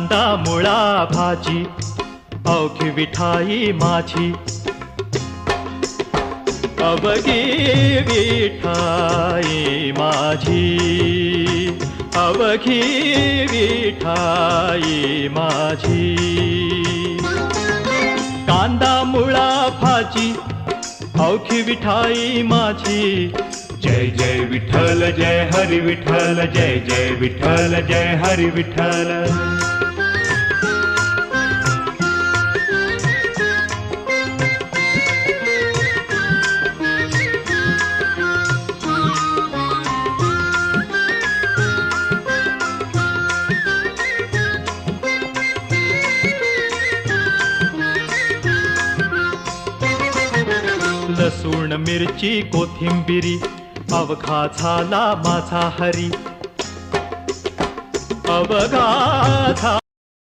कांदा, मुळा, भाजी, अवघी विठाई माझी. अवघी विठाई माझी. अवघी विठाई माझी. कांदा, मुळा, भाजी, अवघी विठाई माझी. जय जय विठ्ठल, जय हरी विठ्ठल, जय जय विठ्ठल, जय हरी विठ्ठल. लसूण मिरची कोथिंबिरी अवघा झाला माझा हरी. अवघा